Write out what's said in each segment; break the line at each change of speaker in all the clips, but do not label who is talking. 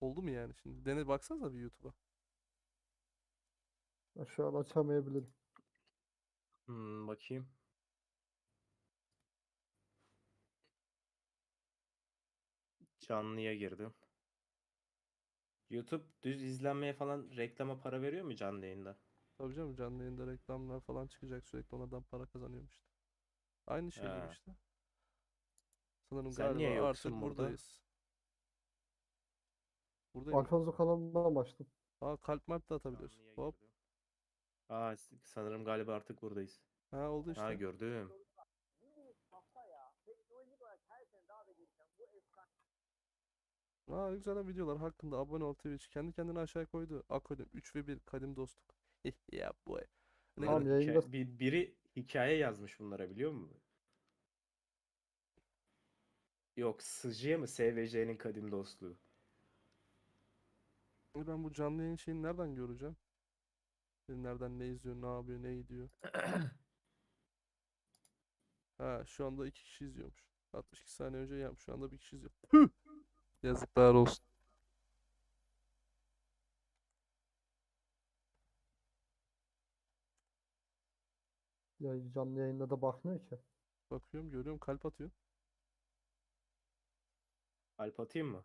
Oldu mu yani şimdi? Dene baksanıza bir YouTube'a.
Ben şu an açamayabilirim.
Hmm, bakayım. Canlıya girdim. YouTube düz izlenmeye falan reklama para veriyor mu canlı yayında?
Tabii canım canlı yayında reklamlar falan çıkacak sürekli onlardan para kazanıyorum işte. Aynı şey gibi
Ha.
işte. Sanırım
Sen niye
galiba
yoksun
artık
burada?
buradayız. Buradayım.
Alfonso kanalından açtım.
Aa kalp marp da atabiliyorsun. Hop.
girdim. Aa sanırım galiba artık buradayız.
Ha oldu işte.
Ha gördüm.
Aa güzel videolar hakkında abone ol Twitch. Kendi kendine aşağı koydu. Akodim 3 ve 1 kadim dostluk. ya boy. Ne
Tamam,
kadar-
yayında-
Hikaye- bir, biri hikaye yazmış bunlara biliyor musun? Yok Sıcı'ya mı SVC'nin kadim dostluğu?
Ben bu canlı yayın şeyini nereden göreceğim? Biri Nereden ne izliyor, ne yapıyor, ne gidiyor? Ha şu anda iki kişi izliyormuş. 62 saniye önce yapmış. Şu anda bir kişi izliyor. Püh! Yazıklar olsun.
Ya canlı yayında da bakmıyor ki.
Bakıyorum, görüyorum kalp atıyor.
Alp atayım mı?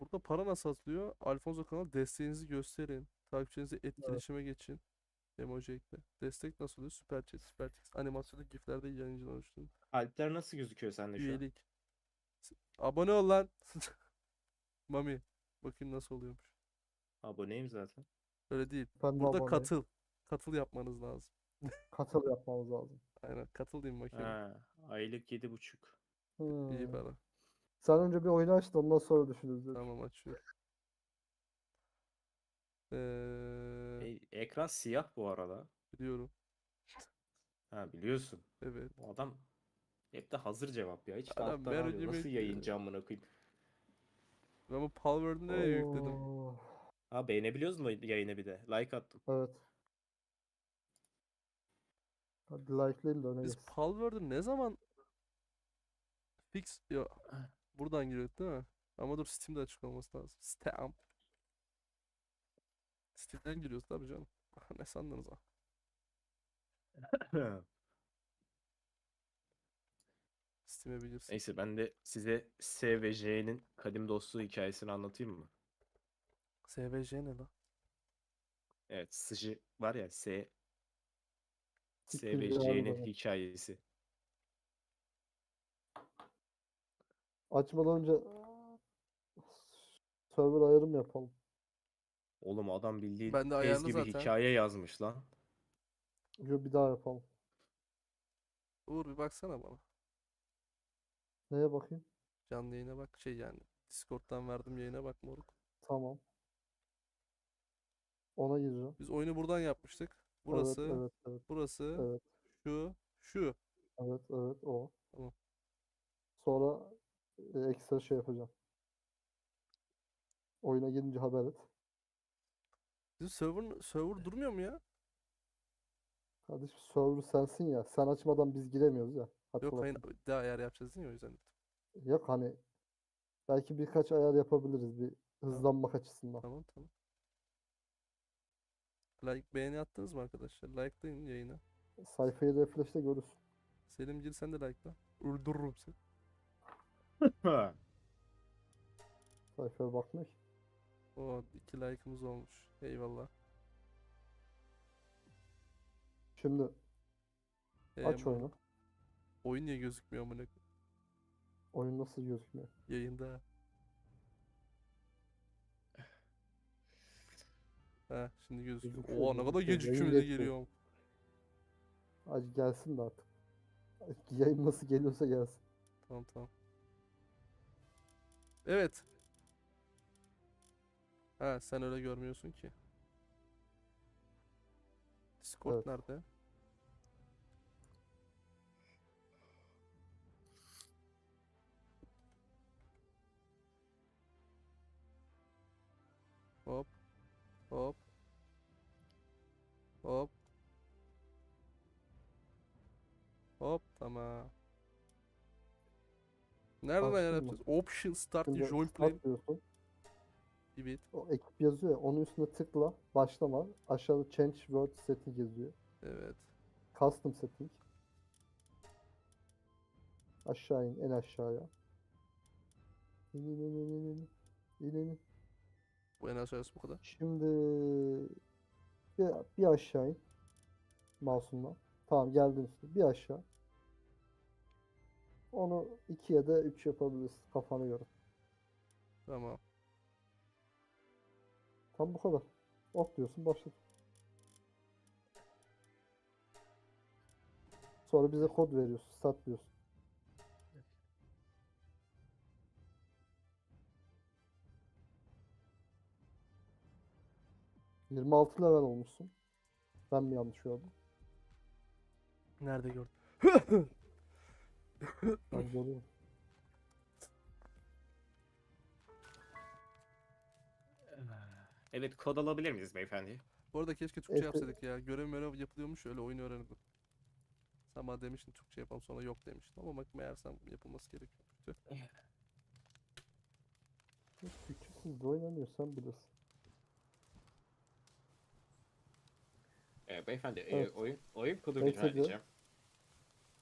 Burada para nasıl atılıyor? Alfonso kanal desteğinizi gösterin. Takipçinize etkileşime geçin. Emoji ekle. Destek nasıl oluyor? Süper chat, süper text. Animasyonda giflerde yayıncılar oluşturun.
Alpler nasıl gözüküyor sende şu an?
Üyelik. S- Abone ol lan. Mami. Bakayım nasıl oluyormuş.
Aboneyim zaten.
Öyle değil.
Ben
Burada
aboneyim.
katıl. Katıl yapmanız lazım.
Katıl yapmamız lazım.
Aynen katıl diyeyim bakayım.
Ha, aylık yedi buçuk.
İyi
Hmm.
para.
Sen önce bir oyunu aç da ondan sonra düşünürüz dedim.
Tamam açıyorum. Ee,
E, ekran siyah bu arada.
biliyorum.
Ha biliyorsun.
Evet.
Bu adam hep de hazır cevap ya. Hiç de
Adam
alttan almıyor.
mercimek
Nasıl
diyor.
yayıncı amına koyayım.
Ben bu Palworld'u nereye yükledim?
Oo,
Ha beğenebiliyoruz mu yayını bir de? Like attım.
Evet. Hadi like'layayım da öne
Biz
geçsin.
Palworld'u ne zaman fix ya buradan giriyorduk değil mi? Ama dur Steam'de açık olması lazım. Steam. Steam'den giriyoruz tabii canım. Ne sandınız ha? Steam'e bir girsin.
Neyse ben de size S ve J'nin kadim dostluğu hikayesini anlatayım mı?
SVJ ne lan?
Evet Sıcı var ya S S ve J'nin hikayesi.
Açmadan önce server ayarım yapalım.
Oğlum adam bildiğin
Ben de
tez
ayarlı
gibi
zaten.
hikaye yazmış lan.
Yo, bir daha yapalım.
Uğur bir baksana bana.
Neye bakayım?
Canlı yayına bak. Şey yani Discord'dan verdim yayına bak moruk.
Tamam. Ona gireceğim.
Biz oyunu buradan yapmıştık.
Evet,
Burası,
evet, evet,
burası,
evet,
şu, şu.
evet, evet, o.
Tamam.
Sonra e, ekstra şey yapacağım. Oyuna gelince haber et.
Bizim server, server durmuyor mu ya?
Kardeşim server sensin ya. Sen açmadan biz giremiyoruz ya.
Yok
Hatırlatayım.
hayır daha ayar yapacağız değil mi o yüzden?
Yok hani belki birkaç ayar yapabiliriz bir hızlanmak açısından.
Tamam tamam. Like beğeni attınız mı arkadaşlar? Like'layın yayına.
Sayfayı refresh'te görürsün.
Selim gir sen de like'la. Öldürürüm seni.
Sayfaya bakmıyor ki.
O iki like'ımız olmuş. Eyvallah.
Şimdi
Ee,
aç oyunu.
Oyun niye gözükmüyor amına koyayım?
Oyun nasıl gözükmüyor?
Yayında. Ha şimdi gözüküyor.
Gözüküyor,
Oha ne kadar
gözüküyor.
gecikmeli
Yayın
geliyor.
Hadi gelsin de artık. Yayın nasıl geliyorsa gelsin.
Tamam tamam. Evet. Ha sen öyle görmüyorsun ki. Discord
Evet.
nerede? Hop. Hop. Hop. Hop tamam. Nereden ayar
Bastın mı?
yapacağız? Option start
Şimdi
join
start
play.
diyorsun.
Evet.
O ekip yazıyor ya. Onun üstüne tıkla. Başlama. Aşağıda change word setting yazıyor.
Evet.
Custom setting. Aşağı in. En aşağıya. İn in in in in in. İn in in.
Bu en aşağısı bu kadar.
Şimdi bir, bir aşağı in. Mouse'unla. Tamam geldin üstüne. Bir aşağı. Onu 2 ya da 3 yapabilirsin kafana göre.
Tamam.
Tam bu kadar. Ok diyorsun başlat. Sonra bize kod veriyorsun. Start diyorsun. Yirmi altı level olmuşsun. Ben mi yanlış gördüm?
Nerede gördün?
Ben görüyorum.
Evet kod alabilir miyiz beyefendi?
Bu arada keşke Türkçe
Evet,
yapsaydık ya. Görev mörev yapılıyormuş öyle oyunu öğrenirdim. Sen bana demiştin Türkçe yapalım sonra yok demiştin ama bak meğersem yapılması gerekiyor.
Küçüksüz de oynanıyor sen bilirsin.
Ee, beyefendi e,
Evet.
oyun oyun kodu rica
tabii.
edeceğim.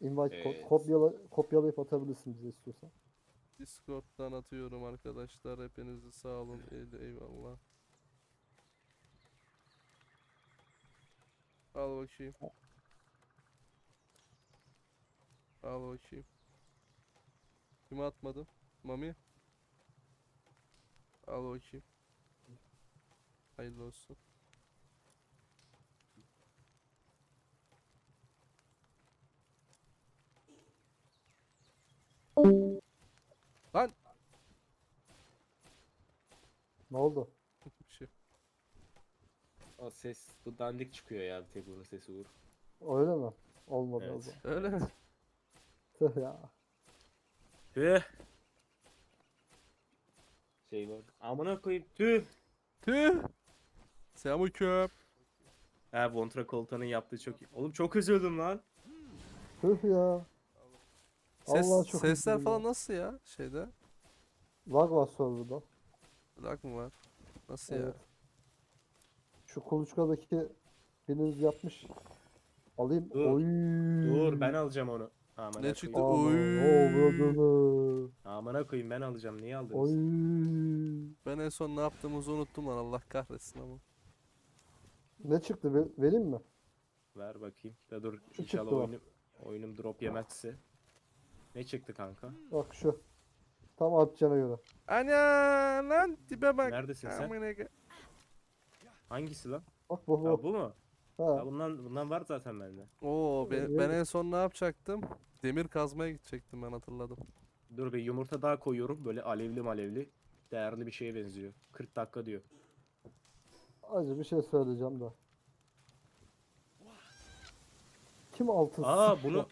Invite kod.
Evet.
Kopyala, kopyalayıp atabilirsin bize istiyorsan.
Discord'dan atıyorum arkadaşlar. Hepinizi sağ olun. Ey- Eyvallah. Al bakayım. Al bakayım. Kime atmadım? Mami? Al bakayım. Hayırlı olsun. Lan!
Ne oldu?
Bir şey.
O ses bu dandik çıkıyor ya bir tek bunun sesi Uğur.
Öyle mi? Olmadı o
Evet.
zaman.
Öyle mi?
Tüh ya.
Tüh. Şey var. Amına koyayım tüh.
Tüh! Selamünaleyküm.
Ha Vontra Koltan'ın yaptığı çok iyi. Oğlum çok üzüldüm lan.
Tüh ya.
Ses,
Allah çok
sesler
üzüldüm
falan
ya.
nasıl ya şeyde?
Lag var serverda.
Lag mı var? Nasıl ya?
Evet. Şu kuluçkadaki biriniz yapmış. Alayım.
Dur,
Oy.
Dur ben alacağım onu. Amına
Ne
koyayım.
çıktı?
Aman,
Oy.
avradını.
Amına koyayım ben alacağım. Niye aldınız?
Oy.
Ben en son ne yaptığımızı unuttum lan Allah kahretsin ama.
Ne çıktı? Ver- vereyim mi?
Ver bakayım. Da dur
Şu
inşallah
çıktı
oyunum, oyunum drop yemezse. Ne çıktı kanka?
Bak şu. Tam atacağına göre.
Ana lan tipe bak.
Neredesin sen?
Amına ge-
Hangisi lan?
Bak bu
Ha,
bu.
bu mu?
Ha.
Ya bundan bundan var zaten bende.
Oo ben, ben en son ne yapacaktım? Demir kazmaya gidecektim ben hatırladım.
Dur bir yumurta daha koyuyorum. Böyle alevli malevli. Değerli bir şeye benziyor. 40 dakika diyor.
Acı bir şey söyleyeceğim de. Kim altın
Aa
sıktı?
bunu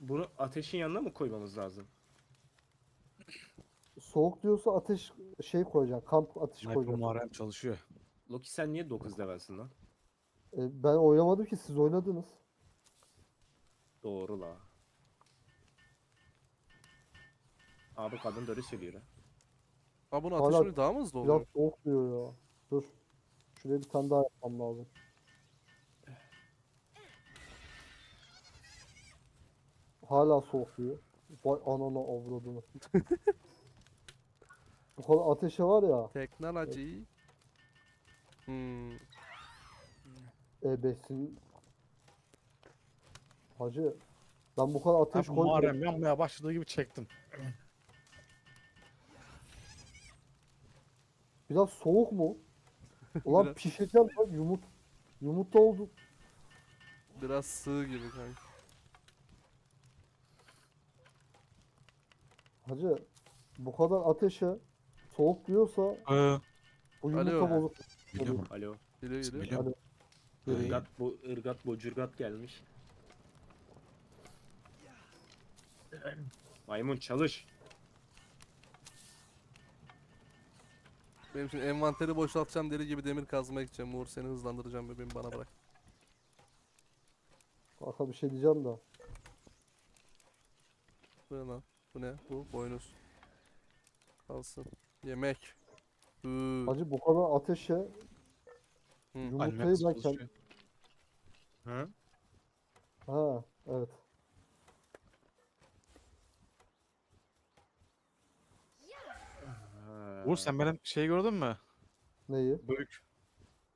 bunu ateşin yanına mı koymamız lazım?
Soğuk diyorsa ateş şey koyacaksın. Kamp ateşi
Sniper
koyacaksın.
Muharrem çalışıyor.
Loki sen niye 9 levelsin lan?
E, ben oynamadım ki siz oynadınız.
Doğru la. Abi kadın doğru söylüyor ha.
Aa bunun
Hala
ateşi daha mı hızlı
Biraz
oluyor?
soğuk diyor ya. Dur. Şuraya bir tane daha yapmam lazım. Hala soğuk diyor. Vay anana avradını. Bu kadar ateşe var ya.
Teknoloji. Hmm.
E5'in Hacı ben bu kadar ateş koymadım.
Muharrem yanmaya başladığı gibi çektim.
Biraz soğuk mu? Ulan
Biraz-
pişireceğim lan yumurt. Yumurta oldu.
Biraz sığ gibi kanka.
Hacı bu kadar ateşe soğuk diyorsa
Ee,
bu yumurta
Alo.
bozuk.
biliyorum.
Alo.
Geliyor geliyor.
Irgat bu ırgat bocurgat gelmiş. Maymun çalış.
Benim şimdi envanteri boşaltacağım deli gibi demir kazmaya gideceğim. Uğur seni hızlandıracağım bebeğim bana bırak.
Kanka bir şey diyeceğim de.
Bu ne lan? Bu ne? Bu boynuz. Kalsın. Yemek. Hı.
Hacı bu kadar ateşe
Hı.
yumurtayı
Annem
ben
çalışıyor.
kendim...
Hı?
Ha evet.
Uğur sen benim şeyi gördün mü?
Neyi?
Büyük.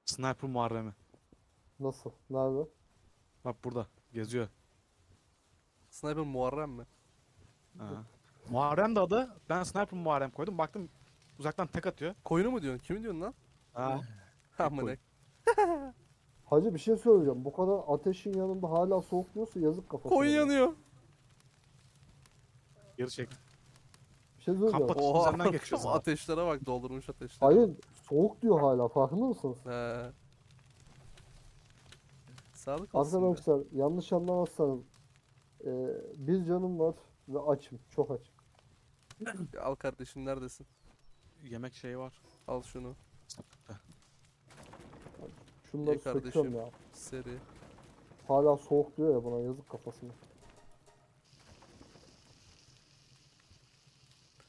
Sniper Muharrem'i.
Nasıl? Nerede?
Bak burada. Geziyor.
Sniper Muharrem mi?
Ha. Muharrem de adı. Ben Sniper Muharrem koydum. Baktım uzaktan tek atıyor.
Koyunu mu diyorsun? Kimi diyorsun lan?
Ha.
Amına.
Hacı bir şey söyleyeceğim. Bu kadar ateşin yanında hala soğuk diyorsa yazık kafasına.
Koyun
ya.
yanıyor.
Geri çek.
Bir şey söyleyeceğim.
Kamp
Oha.
üzerinden
ateşlere bak doldurmuş ateşleri.
Hayır soğuk diyor hala farkında mısınız?
He. Sağlık olsun. be.
Arkadaşlar yanlış anlamazsanız e, bir canım var ve açım. Çok açım.
Al kardeşim neredesin?
Yemek şeyi var.
Al şunu.
Şunları
İyi kardeşim.
ya.
Seri.
Hala soğuk diyor ya buna yazık kafasına.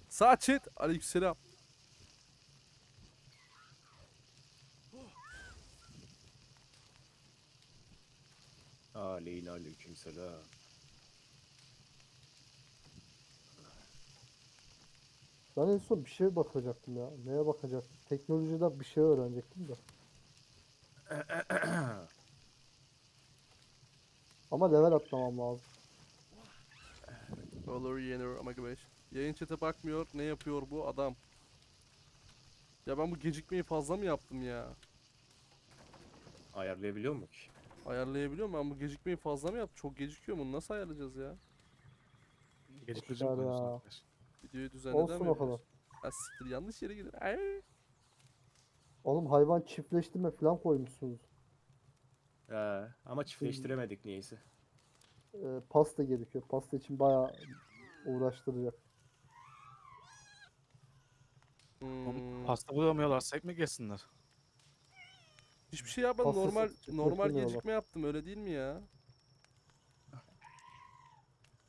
Sağ çet. Aleykümselam.
Aleyna aleykümselam.
Ben en son bir şeye bakacaktım ya. Neye bakacaktım? Teknolojiden bir şey öğrenecektim de. Ama level atlamam lazım.
Olur yenir Omega 5. Yayın chat'e bakmıyor. Ne yapıyor bu adam? Ya ben bu gecikmeyi fazla mı yaptım ya?
Ayarlayabiliyor mu ki?
Ayarlayabiliyor muyum? Ben bu gecikmeyi fazla mı yaptım? Çok gecikiyor mu? Nasıl ayarlayacağız ya?
Geciktirici
Boşver ya.
Videoyu düzenleden
Olsun
mi
o kadar.
Ha siktir yanlış yere gidiyor. Ay.
Oğlum hayvan çiftleştirme falan koymuşsunuz.
He, ama çiftleştiremedik niyeyse.
Ee, pasta gerekiyor. Pasta için bayağı uğraştıracak.
Hmm.
Pasta bulamıyorlarsa ekmek yesinler.
Hiçbir şey yapmadım.
Pasta
Normal normal
beklemiyorlar.
gecikme yaptım. Öyle değil mi ya?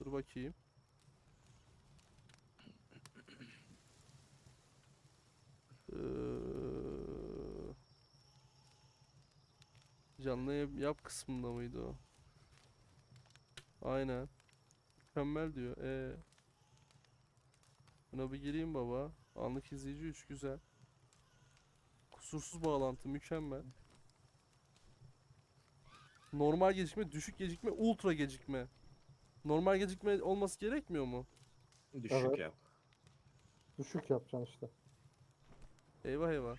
Dur bakayım. Canlı yap, kısmında mıydı o? Aynen. Mükemmel diyor. Ee. Buna bir gireyim baba. Anlık izleyici 3 güzel. Kusursuz bağlantı mükemmel. Normal gecikme, düşük gecikme, ultra gecikme. Normal gecikme olması gerekmiyor mu?
Düşük
Evet.
yap.
Düşük yapacaksın işte.
Eyvah eyvah.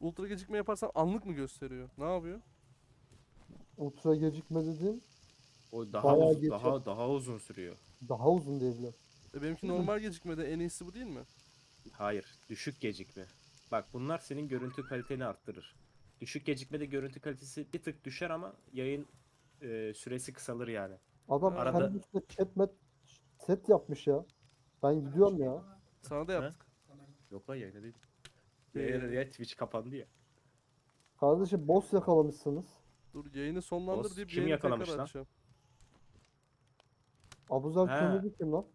Ultra gecikme yaparsam anlık mı gösteriyor? Ne yapıyor?
Ultra gecikme dediğim
O daha
Bayağı
uzun, daha daha uzun sürüyor.
daha uzun diyebilirim.
E benimki normal gecikmede en iyisi bu değil mi?
Hayır, düşük gecikme. Bak bunlar senin görüntü kaliteni arttırır. Düşük gecikmede görüntü kalitesi bir tık düşer ama yayın e, süresi kısalır yani.
Adam
Arada-
kendi üstüne chatmet set yapmış ya. Ben gidiyorum ya.
Sana da yaptık.
Yok lan yayına değil.
Ee,
ya Twitch kapandı ya.
Kardeşim boss yakalamışsınız.
Dur yayını sonlandır
Boss
deyip
kim
yayını
yakalamış
tekrar
lan?
açacağım.
Abuzer
He.
kömürlü kim lan?